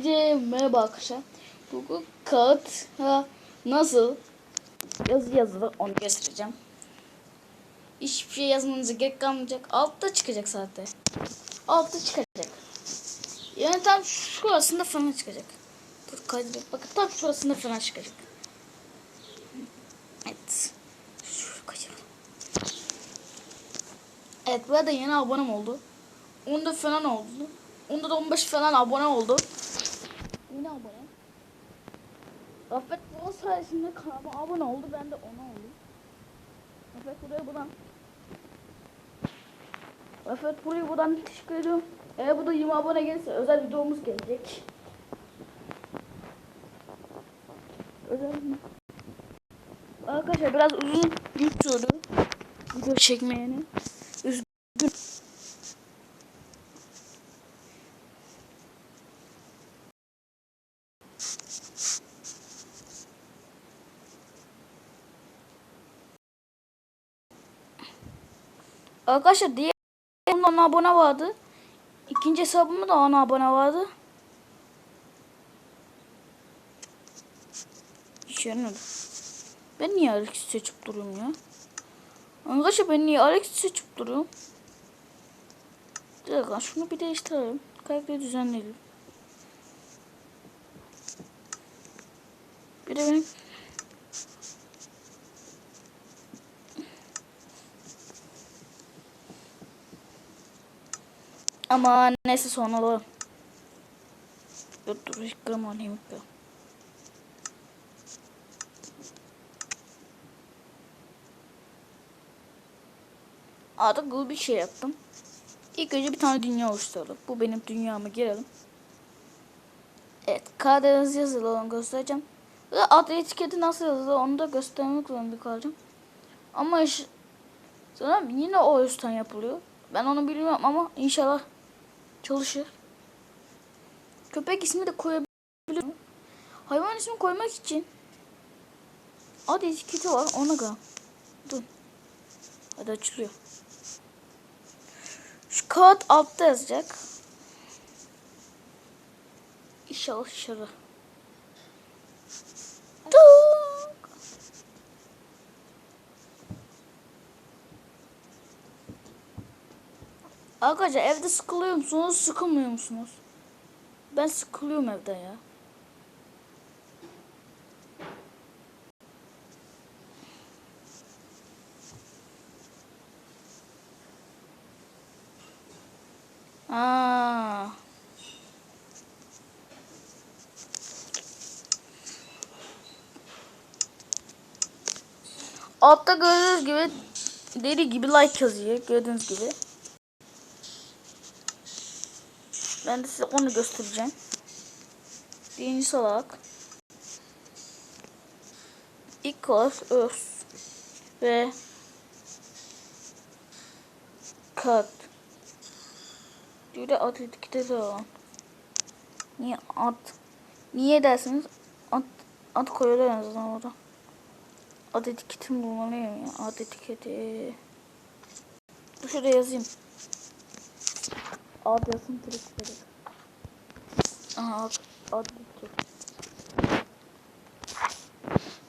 Hepinize merhaba arkadaşlar. Bugün kağıt ha, nasıl yazı yazılır onu göstereceğim. Hiçbir şey yazmanıza gerek kalmayacak. Altta çıkacak zaten. Altta çıkacak. Yani tam şurasında falan çıkacak. Dur kaydedip bakın tam şurasında falan çıkacak. Evet. Şuraya kaçıralım. Evet bu arada yeni abonem oldu. Onda falan oldu. Onda da 15 falan abone oldu. Yine abone. Rafet Bol sayesinde kanalıma abone oldu. Ben de ona oldum. Rafet buraya buradan. Rafet buraya buradan teşekkür ediyorum. Eğer bu da 20 abone gelirse özel videomuz gelecek. Özel Arkadaşlar biraz uzun gün sürdü. Video çekmeyeni. Üzgün. Arkadaşlar diğer hesabımda 10 abone vardı. İkinci hesabımda da 10 abone vardı. Yaramadı. Ben niye Alex seçip duruyorum ya? Arkadaşlar ben niye Alex seçip duruyorum? Bir şunu bir değiştirelim. Karakteri düzenleyelim. Bir de benim Ama neyse sonra alalım. Dur dur kırma onu kırma. Artık bu bir şey yaptım. İlk önce bir tane dünya oluşturalım. Bu benim dünyama girelim. Evet. Karadeniz yazılı onu göstereceğim. Ve ad etiketi nasıl yazılır onu da göstermek zorunda kalacağım. Ama iş, sanırım yine o üstten yapılıyor. Ben onu bilmiyorum ama inşallah çalışır. Köpek ismi de koyabilirim. Hayvan ismi koymak için ad etiketi var ona göre. Dur. Hadi açılıyor. Şu kağıt altta yazacak. İnşallah dışarı. Arkadaşlar evde sıkılıyor musunuz, sıkılmıyor musunuz? Ben sıkılıyorum evde ya. Aa. Altta gördüğünüz gibi deli gibi like yazıyor gördüğünüz gibi. Ben de size onu göstereceğim. Birinci olarak ilk olarak öz ve kat Şöyle at etiketi de var. Niye at? Niye dersiniz? At, at koyuyorlar en azından orada. Ad etiketimi bulmalıyım ya. Ad etiketi. Dur şuraya yazayım. Ad yazın trikleri. Aha ad, ad etiketi.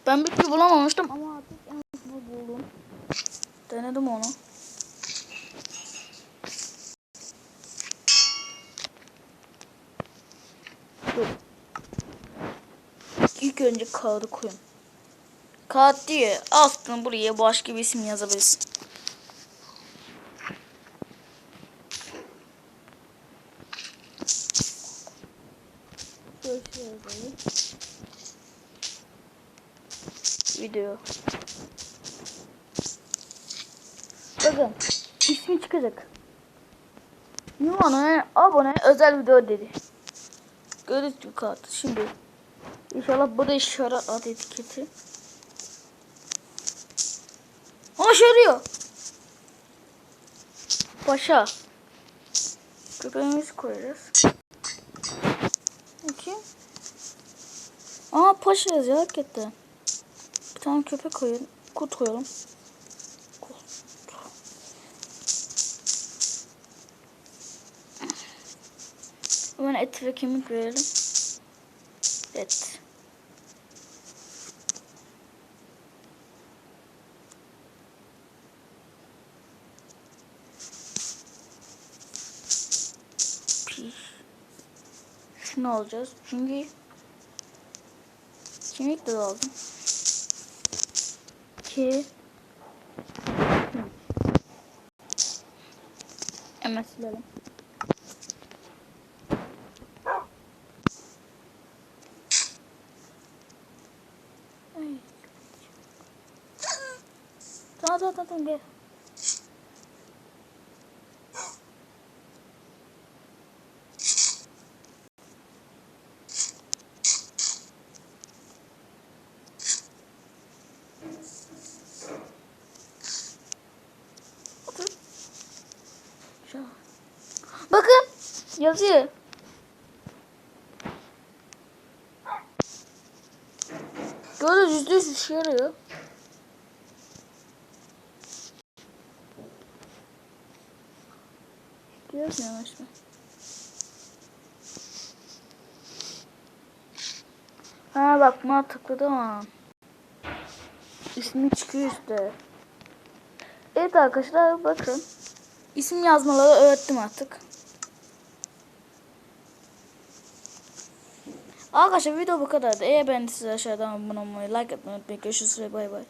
Ben bir türlü bulamamıştım ama artık en azından buldum. Denedim onu. Dur. İlk önce kağıdı koyun. Kağıt diyor. Aslında buraya başka bir isim yazabilirsin. Yazayım. Video. Bakın. ismi çıkacak. Numara abone özel video dedi. Gördük mü kağıt? Şimdi inşallah bu da işaret ad etiketi. Ama şarıyor. Paşa. Köpeğimizi koyarız. Aa paşa yazıyor hakikaten. Bir tane köpek koyalım. Kurt koyalım. Kurt. Hemen et ve kemik verelim. Et. Piş. Şunu alacağız. Çünkü kemik de aldım. Ki Hemen silelim. Tamam tamam tamam, gel. Otur. Şu. Bakın yazıyor. Gördüğünüz yüzde yüz işe yarıyor. Görmüyor musun? Ha bak buna tıkladım ama. İsmi çıkıyor işte. Evet arkadaşlar bakın. İsim yazmaları öğrettim artık. Arkadaşlar video bu kadardı. Eğer beğendiyseniz aşağıdan abone olmayı, like atmayı unutmayın. Görüşürüz ve bay bay.